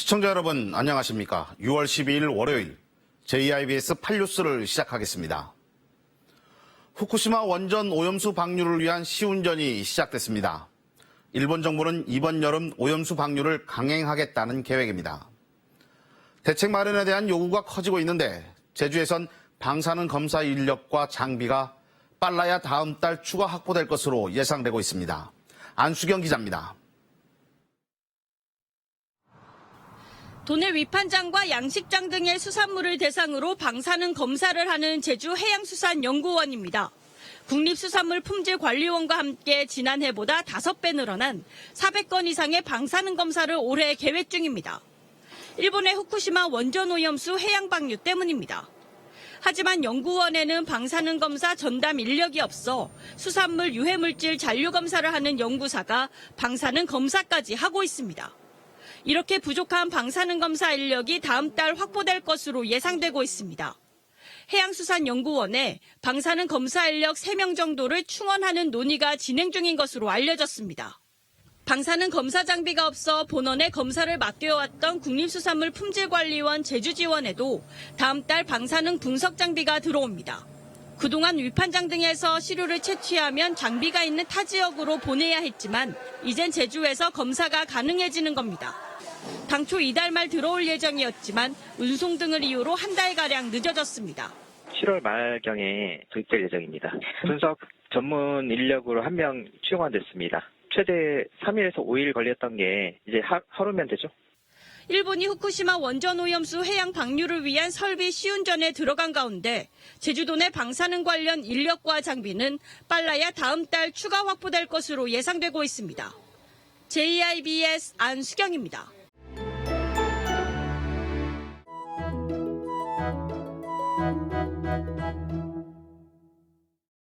시청자 여러분 안녕하십니까? 6월 12일 월요일 JIBS 8뉴스를 시작하겠습니다. 후쿠시마 원전 오염수 방류를 위한 시운전이 시작됐습니다. 일본 정부는 이번 여름 오염수 방류를 강행하겠다는 계획입니다. 대책 마련에 대한 요구가 커지고 있는데 제주에선 방사능 검사 인력과 장비가 빨라야 다음 달 추가 확보될 것으로 예상되고 있습니다. 안수경 기자입니다. 도내 위판장과 양식장 등의 수산물을 대상으로 방사능 검사를 하는 제주 해양수산연구원입니다. 국립수산물 품질관리원과 함께 지난해보다 5배 늘어난 400건 이상의 방사능 검사를 올해 계획 중입니다. 일본의 후쿠시마 원전 오염수 해양 방류 때문입니다. 하지만 연구원에는 방사능 검사 전담 인력이 없어 수산물 유해물질 잔류 검사를 하는 연구사가 방사능 검사까지 하고 있습니다. 이렇게 부족한 방사능 검사 인력이 다음 달 확보될 것으로 예상되고 있습니다. 해양수산연구원에 방사능 검사 인력 3명 정도를 충원하는 논의가 진행 중인 것으로 알려졌습니다. 방사능 검사 장비가 없어 본원에 검사를 맡겨왔던 국립수산물 품질관리원 제주지원에도 다음 달 방사능 분석 장비가 들어옵니다. 그동안 위판장 등에서 시료를 채취하면 장비가 있는 타 지역으로 보내야 했지만 이젠 제주에서 검사가 가능해지는 겁니다. 당초 이달 말 들어올 예정이었지만 운송 등을 이유로 한 달가량 늦어졌습니다. 7월 말경에 도입될 예정입니다. 분석 전문 인력으로 한명 충원됐습니다. 최대 3일에서 5일 걸렸던 게 이제 하, 하루면 되죠. 일본이 후쿠시마 원전 오염수 해양 방류를 위한 설비 시운전에 들어간 가운데 제주도 내 방사능 관련 인력과 장비는 빨라야 다음 달 추가 확보될 것으로 예상되고 있습니다. JIBS 안수경입니다.